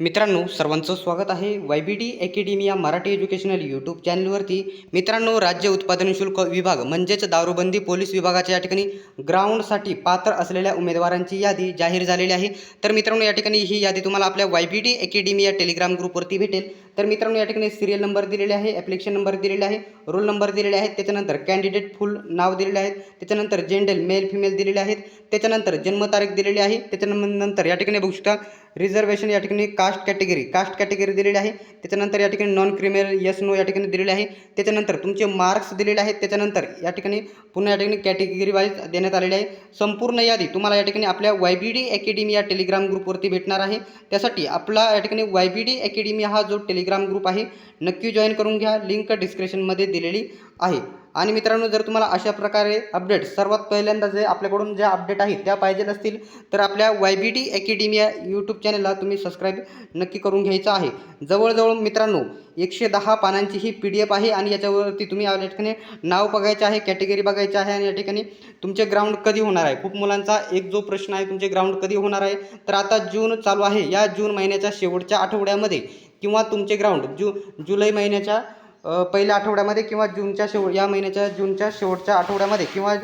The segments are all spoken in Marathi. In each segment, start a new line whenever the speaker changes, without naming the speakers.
मित्रांनो सर्वांचं स्वागत आहे वाय बी डी अकॅडमी या मराठी एज्युकेशनल यूट्यूब चॅनलवरती. मित्रांनो राज्य उत्पादन शुल्क विभाग म्हणजेच दारूबंदी पोलीस विभागाच्या या ठिकाणी ग्राउंडसाठी पात्र असलेल्या उमेदवारांची यादी जाहीर झालेली आहे. तर मित्रांनो या ठिकाणी ही यादी तुम्हाला आपल्या वाय बी डी अकॅडमी या टेलिग्राम ग्रुपवरती भेटेल. तर मित्रांनो या ठिकाणी सिरियल नंबर दिलेले आहे ॲप्लिकेशन नंबर दिलेले आहे रोल नंबर दिलेले आहेत त्याच्यानंतर कॅन्डिडेट फुल नाव दिलेले आहेत त्याच्यानंतर जेंडर मेल फिमेल दिलेले आहेत त्याच्यानंतर जन्मतारीख दिलेली आहे त्याच्यानंतर या ठिकाणी बघू शकता रिझर्वेशन या ठिकाणी कास्ट कॅटेगरी कास्ट कॅटेगरी दिलेली आहे. त्याच्यानंतर या ठिकाणी नॉन क्रिमिनल यस नो या ठिकाणी दिलेले आहे. त्याच्यानंतर तुमचे मार्क्स दिलेले आहेत. त्याच्यानंतर या ठिकाणी पुन्हा या ठिकाणी कॅटेगरी वाईज देण्यात आलेली आहे. संपूर्ण यादी तुम्हाला या ठिकाणी आपल्या वाय बी डी अकॅडमी या टेलिग्राम ग्रुपवरती भेटणार आहे. त्यासाठी आपला या ठिकाणी वाय बी डी अकॅडमी हा जो टेलिग्राम ग्रुप आहे नक्की जॉईन करून घ्या. लिंक डिस्क्रिप्शनमध्ये दिलेली आहे. आणि मित्रांनो जर तुम्हाला अशा प्रकारे अपडेट सर्वात पहिल्यांदा जे आपल्याकडून ज्या अपडेट आहेत त्या पाहिजे असतील तर आपल्या वाय बी टी अकॅडमी या यूट्यूब चॅनलला तुम्ही सबस्क्राईब नक्की करून घ्यायचं आहे. जवळजवळ मित्रांनो एकशे दहा पानांची ही पी डी एफ आहे आणि याच्यावरती तुम्ही या ठिकाणी नाव बघायचं आहे कॅटेगरी बघायचं आहे आणि या ठिकाणी तुमचे ग्राउंड कधी होणार आहे? खूप मुलांचा एक जो प्रश्न आहे तुमचे ग्राउंड कधी होणार आहे? तर आता जून चालू आहे. या जून महिन्याच्या शेवटच्या आठवड्यामध्ये किंवा तुमचे ग्राउंड जू जुलै महिन्याच्या पहिल्या आठवड्यामध्ये किंवा जूनच्या शेव या महिन्याच्या जूनच्या शेवटच्या आठवड्यामध्ये किंवा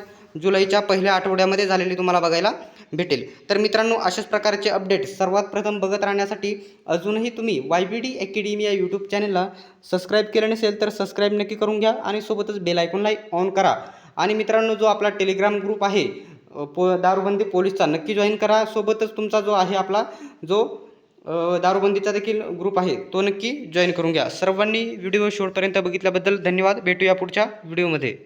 जुलैच्या पहिल्या आठवड्यामध्ये झालेली तुम्हाला बघायला भेटेल. तर मित्रांनो अशाच प्रकारचे अपडेट सर्वात प्रथम बघत राहण्यासाठी अजूनही तुम्ही वाय बी डी अकॅडमी या यूट्यूब चॅनलला सबस्क्राईब केलं नसेल तर सबस्क्राईब नक्की करून घ्या आणि सोबतच बेल आयकॉनला ऑन करा. आणि मित्रांनो जो आपला टेलिग्राम ग्रुप आहे पो दारूबंदी पोलीसचा नक्की जॉईन करा. सोबतच तुमचा जो आहे आपला जो दारूबंदीचा देखील ग्रुप आहे. तो नक्की जॉईन करून घ्या. सर्वांनी व्हिडिओ शेवटपर्यंत बघितल्याबद्दल धन्यवाद. भेटूया पुढच्या व्हिडिओमध्ये